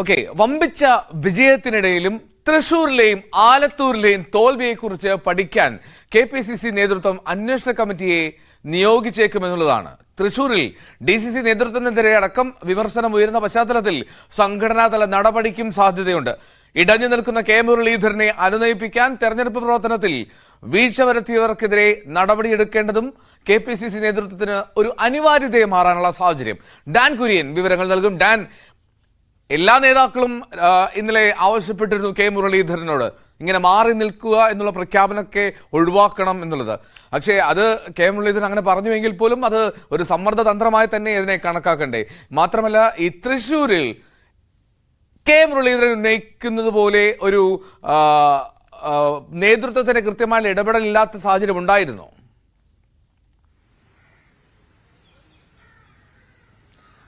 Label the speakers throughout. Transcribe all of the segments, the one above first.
Speaker 1: Okay വമ്പിച്ച വിജയത്തിനിടയിലും തൃശൂരിലെയും ആലത്തൂരിലെയും തോൽവിയെക്കുറിച്ച് പഠിക്കാൻ K P C C നേതൃത്വം അന്വേഷണ കമ്മിറ്റിയെ നിയോഗിച്ചേക്കുമെന്നുള്ളതാണ്. തൃശൂരിൽ ഡി സി സി നേതൃത്വത്തിനെതിരെ അടക്കം വിമർശനം ഉയരുന്ന പശ്ചാത്തലത്തിൽ സംഘടനാതല നടപടിക്കും സാധ്യതയുണ്ട്. ഇടഞ്ഞു നിൽക്കുന്ന കെ മുരളീധരനെ അനുനയിപ്പിക്കാൻ തെരഞ്ഞെടുപ്പ് പ്രവർത്തനത്തിൽ വീഴ്ച വരുത്തിയവർക്കെതിരെ നടപടിയെടുക്കേണ്ടതും കെ പി സി സി നേതൃത്വത്തിന് ഒരു അനിവാര്യതയെ മാറാനുള്ള സാഹചര്യം. ഡാൻ കുര്യൻ വിവരങ്ങൾ നൽകും. ഡാൻ എല്ലാ നേതാക്കളും ഇന്നലെ ആവശ്യപ്പെട്ടിരുന്നു കെ മുരളീധരനോട്. ഇങ്ങനെ മാറി നിൽക്കുക എന്നുള്ള പ്രഖ്യാപനമൊക്കെ ഒഴിവാക്കണം എന്നുള്ളത്. പക്ഷേ അത് കെ മുരളീധരൻ അങ്ങനെ പറഞ്ഞുവെങ്കിൽ പോലും അത് ഒരു സമ്മർദ്ദ തന്ത്രമായി തന്നെ ഇതിനെ കണക്കാക്കണ്ടേ. മാത്രമല്ല ഈ തൃശ്ശൂരിൽ കെ മുരളീധരൻ ഉന്നയിക്കുന്നത് പോലെ ഒരു നേതൃത്വത്തിന് കൃത്യമായ ഇടപെടലില്ലാത്ത സാഹചര്യം ഉണ്ടായിരുന്നോ
Speaker 2: ആ,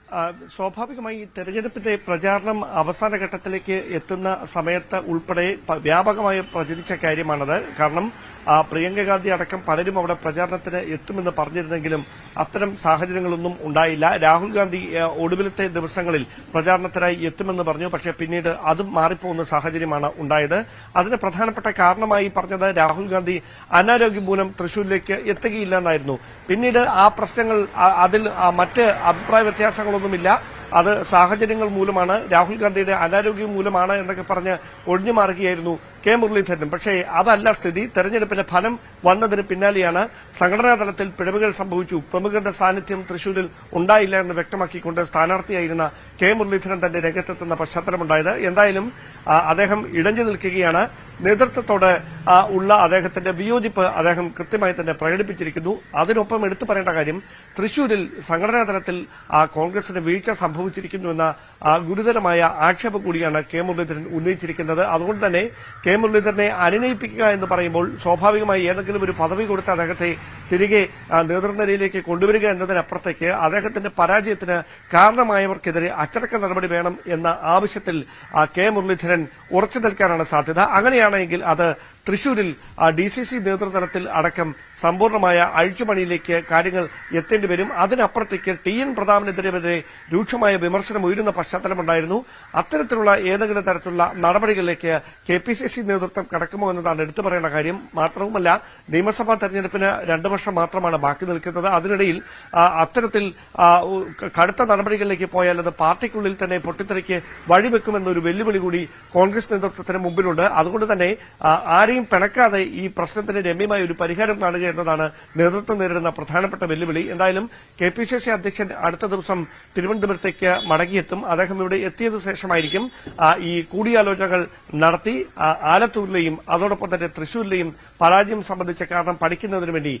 Speaker 2: സ്വാഭാവികമായി തെരഞ്ഞെടുപ്പിന്റെ പ്രചാരണം അവസാന ഘട്ടത്തിലേക്ക് എത്തുന്ന സമയത്ത് ഉൾപ്പെടെ വ്യാപകമായി പ്രചരിച്ച കാര്യമാണത്. കാരണം പ്രിയങ്ക ഗാന്ധി അടക്കം പലരും അവിടെ പ്രചാരണത്തിന് എത്തുമെന്ന് പറഞ്ഞിരുന്നെങ്കിലും അത്തരം സാഹചര്യങ്ങളൊന്നും ഉണ്ടായില്ല. രാഹുൽ ഗാന്ധി ഒടുവിലത്തെ ദിവസങ്ങളിൽ പ്രചാരണത്തിനായി എത്തുമെന്ന് പറഞ്ഞു. പക്ഷേ പിന്നീട് അതും മാറിപ്പോകുന്ന സാഹചര്യമാണ് ഉണ്ടായത്. അതിന് പ്രധാനപ്പെട്ട കാരണമായി പറഞ്ഞത് രാഹുൽ ഗാന്ധി അനാരോഗ്യം മൂലം തൃശൂരിലേക്ക് എത്തുകയില്ല എന്നായിരുന്നു. പിന്നീട് ആ പ്രശ്നങ്ങൾ അതിൽ മറ്റ് അഭിപ്രായ വ്യത്യാസങ്ങളൊന്നുമില്ല അത് സാഹചര്യങ്ങൾ മൂലമാണ് രാഹുൽ ഗാന്ധിയുടെ അനാരോഗ്യം മൂലമാണ് എന്നൊക്കെ പറഞ്ഞ് ഒഴിഞ്ഞു മാറുകയായിരുന്നു. കെ മുരളീധരനും. പക്ഷേ അതല്ല സ്ഥിതി. തെരഞ്ഞെടുപ്പിന്റെ ഫലം വന്നതിന് പിന്നാലെയാണ് സംഘടനാ തലത്തിൽ പിഴവുകൾ സംഭവിച്ചു. പ്രമുഖരുടെ സാന്നിധ്യം തൃശൂരിൽ ഉണ്ടായില്ല എന്ന് വ്യക്തമാക്കിക്കൊണ്ട് സ്ഥാനാർത്ഥിയായിരുന്ന കെ മുരളീധരൻ തന്റെ രംഗത്തെത്തുന്ന പശ്ചാത്തലമുണ്ടായത്. എന്തായാലും അദ്ദേഹം ഇടഞ്ഞു നിൽക്കുകയാണ്. നേതൃത്വത്തോട് ഉള്ള അദ്ദേഹത്തിന്റെ വിയോജിപ്പ് അദ്ദേഹം കൃത്യമായി തന്നെ പ്രകടിപ്പിച്ചിരിക്കുന്നു. അതിനൊപ്പം എടുത്തു പറയേണ്ട കാര്യം തൃശൂരിൽ സംഘടനാ തലത്തിൽ കോൺഗ്രസിന് വീഴ്ച സംഭവിച്ചിരിക്കുന്നുവെന്ന ഗുരുതരമായ ആക്ഷേപം കൂടിയാണ് കെ മുരളീധരൻ ഉന്നയിച്ചിരിക്കുന്നത്. അതുകൊണ്ട് തന്നെ കെ മുരളീധരനെ അനുനയിപ്പിക്കുക എന്ന് പറയുമ്പോൾ സ്വാഭാവികമായി ഏതെങ്കിലും ഒരു പദവി കൊടുത്ത് അദ്ദേഹത്തെ തിരികെ നേതൃനിരയിലേക്ക് കൊണ്ടുവരിക എന്നതിനപ്പുറത്തേക്ക് അദ്ദേഹത്തിന്റെ പരാജയത്തിന് കാരണമായവർക്കെതിരെ അച്ചടക്ക നടപടി വേണം എന്ന ആവശ്യത്തിൽ കെ മുരളീധരൻ ഉറച്ചു നിൽക്കാനാണ് സാധ്യത. അങ്ങനെയാണെങ്കിൽ അത് തൃശൂരിൽ ഡി സി സി നേതൃതലത്തിൽ അടക്കം സമ്പൂർണമായ അഴിച്ചുപണിയിലേക്ക് കാര്യങ്ങൾ എത്തേണ്ടി വരും. അതിനപ്പുറത്തേക്ക് ടി എൻ പ്രതാപനെതിരെ രൂക്ഷമായ വിമർശനം ഉയരുന്ന പശ്ചാത്തലമുണ്ടായിരുന്നു. അത്തരത്തിലുള്ള ഏതെങ്കിലും തരത്തിലുള്ള നടപടികളിലേക്ക് കെ പി സി സി നേതൃത്വം കടക്കുമോ എന്നതാണ് എടുത്തു പറയേണ്ട കാര്യം മാത്രവുമല്ല നിയമസഭാ തെരഞ്ഞെടുപ്പിന് രണ്ടു വർഷം മാത്രമാണ് ബാക്കി നിൽക്കുന്നത്. അതിനിടയിൽ അത്തരത്തിൽ കടുത്ത നടപടികളിലേക്ക് പോയാൽ അത് പാർട്ടിക്കുള്ളിൽ തന്നെ പൊട്ടിത്തെറിക്ക് വഴിവെക്കുമെന്നൊരു വെല്ലുവിളി കൂടി കോൺഗ്രസ് നേതൃത്വത്തിന് മുമ്പിലുണ്ട്. അതുകൊണ്ട് തന്നെ ആ, ആരെയും പിണക്കാതെ ഈ പ്രശ്നത്തിന് രമ്യമായ ഒരു പരിഹാരം കാണുക എന്നതാണ് നേതൃത്വം നേരിടുന്ന പ്രധാനപ്പെട്ട വെല്ലുവിളി. എന്തായാലും കെ പി സി സി അധ്യക്ഷൻ അടുത്ത ദിവസം തിരുവനന്തപുരത്തേക്ക് മടങ്ങിയെത്തും. അദ്ദേഹം ഇവിടെ എത്തിയത് ശേഷമായിരിക്കും. ഈ കൂടിയാലോചനകൾ നടത്തി ആലത്തൂരിലെയും അതോടൊപ്പം തന്നെ തൃശൂരിലെയും പരാജയം സംബന്ധിച്ച കാരണം പഠിക്കുന്നതിന് വേണ്ടി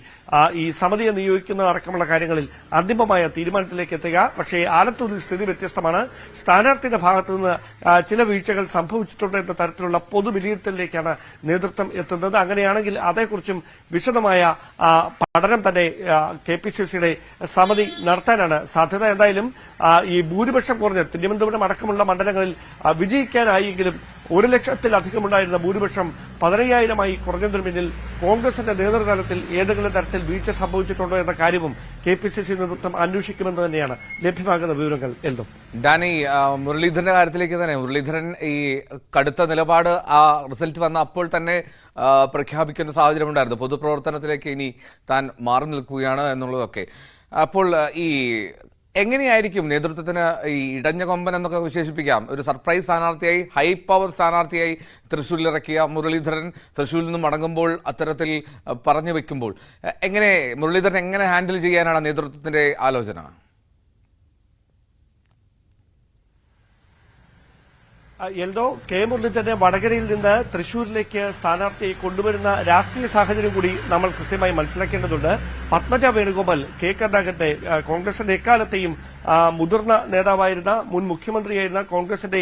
Speaker 2: ഈ സമിതിയെ നിയോഗിക്കുന്ന അടക്കമുള്ള കാര്യങ്ങളിൽ അന്തിമമായ തീരുമാനത്തിലേക്ക് എത്തുക. പക്ഷേ ആലത്തൂരിൽ സ്ഥിതി വ്യത്യസ്തമാണ്. സ്ഥാനാർത്ഥിയുടെ ഭാഗത്തുനിന്ന് ചില വീഴ്ചകൾ സംഭവിച്ചിട്ടുണ്ട് എന്ന തരത്തിലുള്ള പൊതു വിലയിരുത്തലിലേക്കാണ് നേതൃത്വം എത്തുന്നത്. അങ്ങനെയാണെങ്കിൽ അതേക്കുറിച്ചും വിശദമായ പഠനം തന്നെ കെ പി സി സിയുടെ സമിതി നടത്താനാണ് സാധ്യത. എന്തായാലും ഈ ഭൂരിപക്ഷം കുറഞ്ഞ് തിരുവനന്തപുരം അടക്കമുള്ള മണ്ഡലങ്ങളിൽ വിജയിക്കാനായെങ്കിലും ഒരു ലക്ഷത്തിലധികമുണ്ടായിരുന്ന ഭൂരിപക്ഷം പതിനയ്യായിരമായി കുറഞ്ഞതിനു പിന്നിൽ കോൺഗ്രസിന്റെ നേതൃതലത്തിൽ ഏതെങ്കിലും തരത്തിൽ വീഴ്ച സംഭവിച്ചിട്ടുണ്ടോ എന്ന കാര്യവും കെ പി സി സി നേതൃത്വം അന്വേഷിക്കുമെന്ന് തന്നെയാണ് ലഭ്യമാകുന്ന വിവരങ്ങൾ എന്തും
Speaker 1: ഡാനി മുരളീധരന്റെ കാര്യത്തിലേക്ക് തന്നെ. മുരളീധരൻ ഈ കടുത്ത നിലപാട് ആ റിസൾട്ട് വന്ന അപ്പോൾ തന്നെ പ്രഖ്യാപിക്കുന്ന സാഹചര്യം ഉണ്ടായിരുന്നു പൊതുപ്രവർത്തനത്തിലേക്ക് ഇനി താൻ മാറി നിൽക്കുകയാണ് എന്നുള്ളതൊക്കെ. അപ്പോൾ ഈ എങ്ങനെയായിരിക്കും നേതൃത്വത്തിന് ഈ ഇടഞ്ഞ കൊമ്പൻ എന്നൊക്കെ വിശേഷിപ്പിക്കാം? ഒരു സർപ്രൈസ് സ്ഥാനാർത്ഥിയായി ഹൈ പവർ സ്ഥാനാർത്ഥിയായി തൃശ്ശൂരിൽ ഇറക്കിയ മുരളീധരൻ തൃശ്ശൂരിൽ നിന്ന് മടങ്ങുമ്പോൾ അത്തരത്തിൽ പറഞ്ഞു വെക്കുമ്പോൾ. എങ്ങനെ മുരളീധരൻ എങ്ങനെ ഹാൻഡിൽ ചെയ്യാനാണ് നേതൃത്വത്തിന്റെ ആലോചന?
Speaker 2: എൽദോ കെ മുരളീധരനെ വടകരയിൽ നിന്ന് തൃശൂരിലേക്ക് സ്ഥാനാർത്ഥിയെ കൊണ്ടുവരുന്ന രാഷ്ട്രീയ സാഹചര്യം കൂടി നമ്മൾ കൃത്യമായി മനസ്സിലാക്കേണ്ടതുണ്ട്. പത്മജ വേണുഗോപാൽ കെ കരുണാകരന്റെ ആ, കോൺഗ്രസിന്റെ എക്കാലത്തെയും മുതിർന്ന നേതാവായിരുന്ന മുൻ മുഖ്യമന്ത്രിയായിരുന്ന കോൺഗ്രസിന്റെ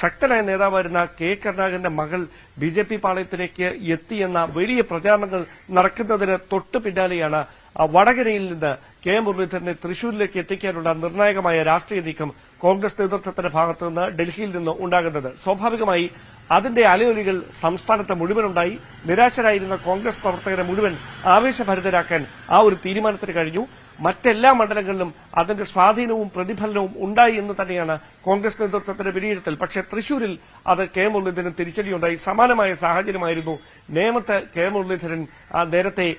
Speaker 2: ശക്തനായ നേതാവായിരുന്ന കെ കരുണാകരന്റെ മകൾ ബി ജെ പി പാളയത്തിലേക്ക് എത്തിയെന്ന വലിയ പ്രചാരണങ്ങൾ നടക്കുന്നതിന് തൊട്ടു പിന്നാലെയാണ് വടകരയിൽ നിന്ന് കെ മുരളീധരനെ തൃശൂരിലേക്ക് എത്തിക്കാനുള്ള നിർണായകമായ രാഷ്ട്രീയ നീക്കം കോൺഗ്രസ് നേതൃത്വത്തിന്റെ ഭാഗത്തുനിന്ന് ഡൽഹിയിൽ നിന്ന് ഉണ്ടാകുന്നത്. സ്വാഭാവികമായി അതിന്റെ അലയൊലികൾ സംസ്ഥാനത്ത് മുഴുവനുണ്ടായി. നിരാശരായിരുന്ന കോൺഗ്രസ് പ്രവർത്തകരെ മുഴുവൻ ആവേശഭരിതരാക്കാൻ ആ ഒരു തീരുമാനത്തിന് കഴിഞ്ഞു. മറ്റെല്ലാ മണ്ഡലങ്ങളിലും അതിന്റെ സ്വാധീനവും പ്രതിഫലനവും ഉണ്ടായി എന്ന് തന്നെയാണ് കോൺഗ്രസ് നേതൃത്വത്തിന്റെ വിലയിരുത്തൽ. പക്ഷേ തൃശൂരിൽ അത് കെ മുരളീധരൻ തിരിച്ചടിയുണ്ടായി. സമാനമായ സാഹചര്യമായിരുന്നു. നേമത്ത് കെ മുരളീധരൻ നേരത്തെ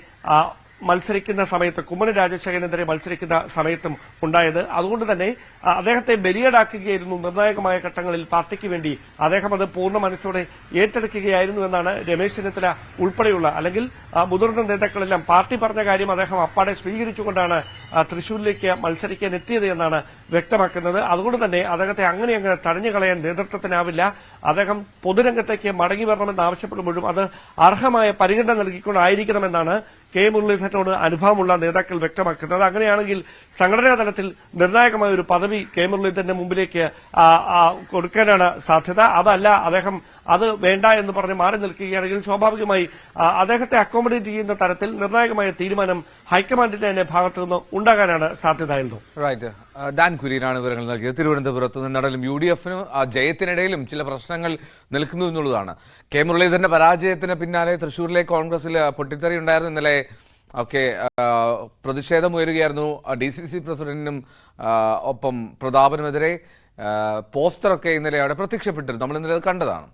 Speaker 2: മത്സരിക്കുന്ന സമയത്ത് കുമ്മന രാജശേഖരനെതിരെ മത്സരിക്കുന്ന സമയത്തും ഉണ്ടായത്. അതുകൊണ്ട് തന്നെ അദ്ദേഹത്തെ ബലിയേടാക്കുകയായിരുന്നു നിർണായകമായ ഘട്ടങ്ങളിൽ പാർട്ടിക്ക് വേണ്ടി. അദ്ദേഹം അത് പൂർണ മനസ്സോടെ ഏറ്റെടുക്കുകയായിരുന്നു എന്നാണ് രമേശ് ചെന്നിത്തല ഉൾപ്പെടെയുള്ള അല്ലെങ്കിൽ മുതിർന്ന നേതാക്കളെല്ലാം പാർട്ടി പറഞ്ഞ കാര്യം അദ്ദേഹം അപ്പാടെ സ്വീകരിച്ചുകൊണ്ടാണ് തൃശൂരിലേക്ക് മത്സരിക്കാൻ എത്തിയത് എന്നാണ് വ്യക്തമാക്കുന്നത്. അതുകൊണ്ട് തന്നെ അദ്ദേഹത്തെ അങ്ങനെ അങ്ങനെ തടഞ്ഞു കളയാൻ നേതൃത്വത്തിനാവില്ല. അദ്ദേഹം പൊതുരംഗത്തേക്ക് മടങ്ങി വരണമെന്ന് ആവശ്യപ്പെടുമ്പോഴും അത് അർഹമായ പരിഗണന നൽകിക്കൊണ്ടായിരിക്കണമെന്നാണ് കെ മുരളീധരനോട് അനുഭവമുള്ള നേതാക്കൾ വ്യക്തമാക്കുന്നത്. അങ്ങനെയാണെങ്കിൽ സംഘടനാ തലത്തിൽ നിർണായകമായ ഒരു പദവി കെ മുരളീധരന്റെ മുമ്പിലേക്ക് കൊടുക്കാനാണ് സാധ്യത. അതല്ല അദ്ദേഹം അത് വേണ്ട എന്ന് പറഞ്ഞ് മാറി നിൽക്കുകയാണെങ്കിൽ സ്വാഭാവികമായി അദ്ദേഹത്തെ അക്കോമഡേറ്റ് ചെയ്യുന്ന തരത്തിൽ നിർണായകമായ തീരുമാനം ഹൈക്കമാൻഡിന്റെ തന്നെ ഭാഗത്തു നിന്ന് ഉണ്ടാകാനാണ് സാധ്യതയായിരുന്നു
Speaker 1: റൈറ്റ് ഡാൻ കുര്യനാണ് വിവരങ്ങൾ നൽകിയത്. തിരുവനന്തപുരത്ത് നിന്നാണെങ്കിലും യു ഡി എഫിനും ജയത്തിനിടയിലും ചില പ്രശ്നങ്ങൾ നിൽക്കുന്നു എന്നുള്ളതാണ്. കെ മുരളീധരന്റെ പരാജയത്തിന് പിന്നാലെ തൃശൂരിലെ കോൺഗ്രസിൽ പൊട്ടിത്തെറി ഉണ്ടായിരുന്നു ഇന്നലെ. ഓക്കെ പ്രതിഷേധം ഉയരുകയായിരുന്നു. ഡി സി സി പ്രസിഡന്റിനും ഒപ്പം പ്രതാപനുമെതിരെ പോസ്റ്ററൊക്കെ ഇന്നലെ അവിടെ പ്രത്യക്ഷപ്പെട്ടിരുന്നു. നമ്മൾ ഇന്നലെ അത് കണ്ടതാണ്.